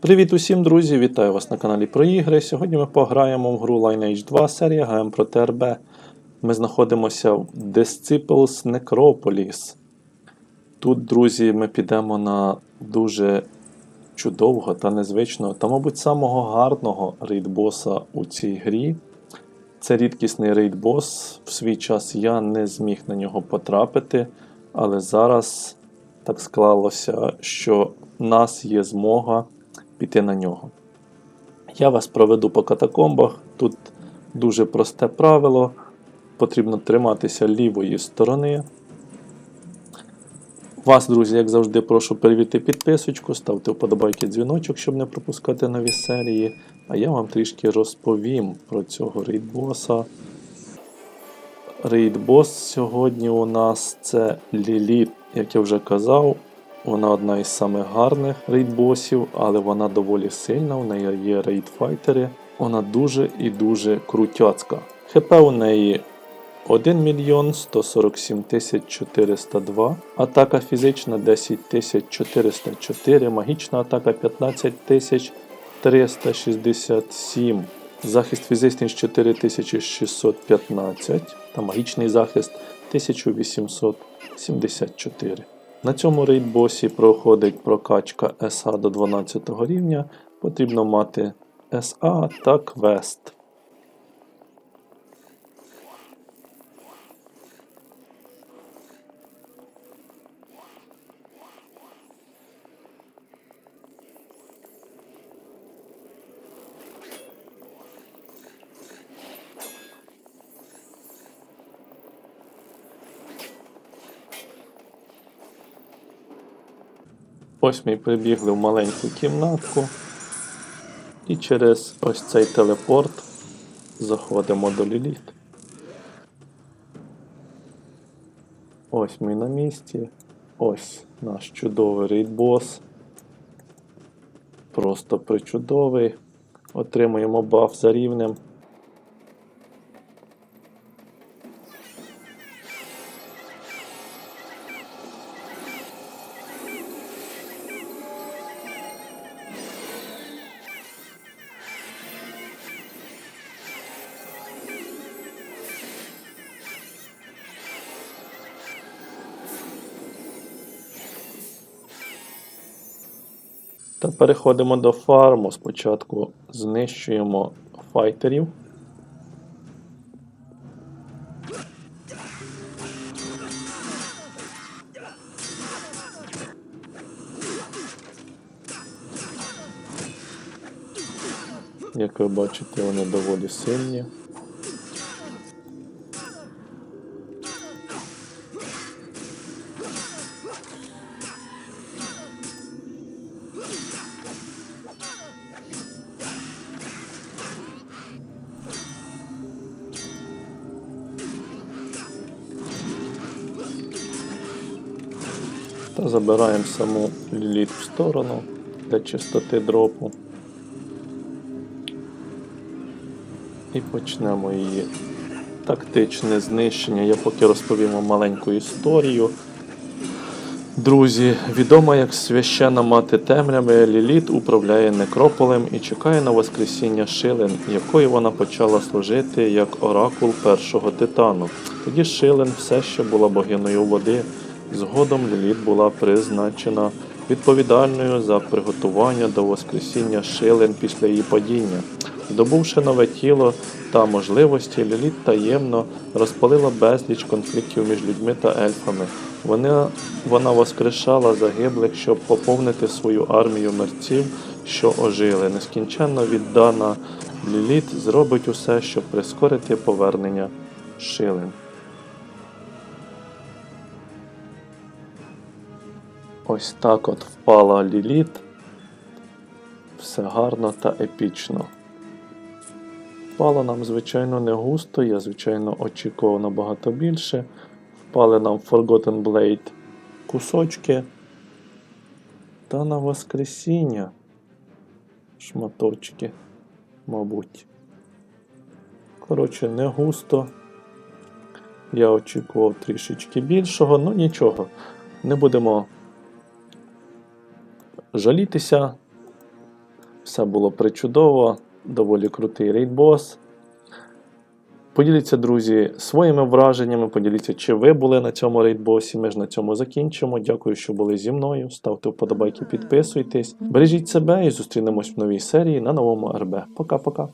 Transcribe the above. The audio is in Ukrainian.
Привіт усім, друзі! Вітаю вас на каналі про ігри. Сьогодні ми пограємо в гру Lineage 2 серія ГМ проти РБ. Ми знаходимося в Disciples Necropolis. Тут, друзі, ми підемо на дуже чудового та незвичного, та, мабуть, самого гарного рейдбоса у цій грі. Це рідкісний рейдбос. В свій час я не зміг на нього потрапити, але зараз так склалося, що в нас є змога піти на нього. Я вас проведу по катакомбах. Тут дуже просте правило. Потрібно триматися лівої сторони. Вас, друзі, як завжди, прошу перевірити підписочку, ставте вподобайки дзвіночок, щоб не пропускати нові серії. А я вам трішки розповім про цього рейдбоса. Рейдбос сьогодні у нас це Ліліт, як я вже казав. Вона одна із самих гарних рейдбосів, але вона доволі сильна, у неї є рейдфайтери. Вона дуже і дуже крутяцька. ХП у неї 1 мільйон 147 тисяч 402, атака фізична 10 тисяч 404, магічна атака 15 тисяч 367, захист фізичний 4615 та магічний захист 1874. На цьому рейдбосі проходить прокачка СА до 12 рівня. Потрібно мати СА та квест. Ось ми прибігли в маленьку кімнатку. І через ось цей телепорт заходимо до Ліліт. Ось ми на місці. Ось наш чудовий рейдбос. Просто причудовий. Отримуємо баф за рівнем. Та переходимо до фарму. Спочатку знищуємо файтерів. Як ви бачите, вони доволі сильні. Та забираємо саму ліліт в сторону для чистоти дропу. І почнемо її тактичне знищення. Я поки розповім вам маленьку історію. Друзі, відома як священа мати темряви, Ліліт управляє некрополем і чекає на Воскресіння Шилен, якої вона почала служити як оракул першого титану. Тоді Шилен все ще була богиною води. Згодом Ліліт була призначена відповідальною за приготування до Воскресіння Шилен після її падіння. Здобувши нове тіло та можливості, Ліліт таємно розпалила безліч конфліктів між людьми та ельфами. Вона, вона воскрешала загиблих, щоб поповнити свою армію мерців, що ожили. Нескінченно віддана Ліліт зробить усе, щоб прискорити повернення Шилен. Ось так от впала Ліліт. Все гарно та епічно. Впало нам, звичайно, не густо, я, звичайно, очікував набагато більше. Впали нам Forgotten Blade кусочки. Та на Воскресіння шматочки, мабуть. Коротше, не густо. Я очікував трішечки більшого, ну нічого. Не будемо жалітися. Все було причудово, доволі крутий рейдбос. Поділіться, друзі, своїми враженнями, поділіться, чи ви були на цьому рейдбосі. Ми ж на цьому закінчимо. Дякую, що були зі мною. Ставте вподобайки, підписуйтесь. Бережіть себе і зустрінемось в новій серії на новому РБ. Пока-пока.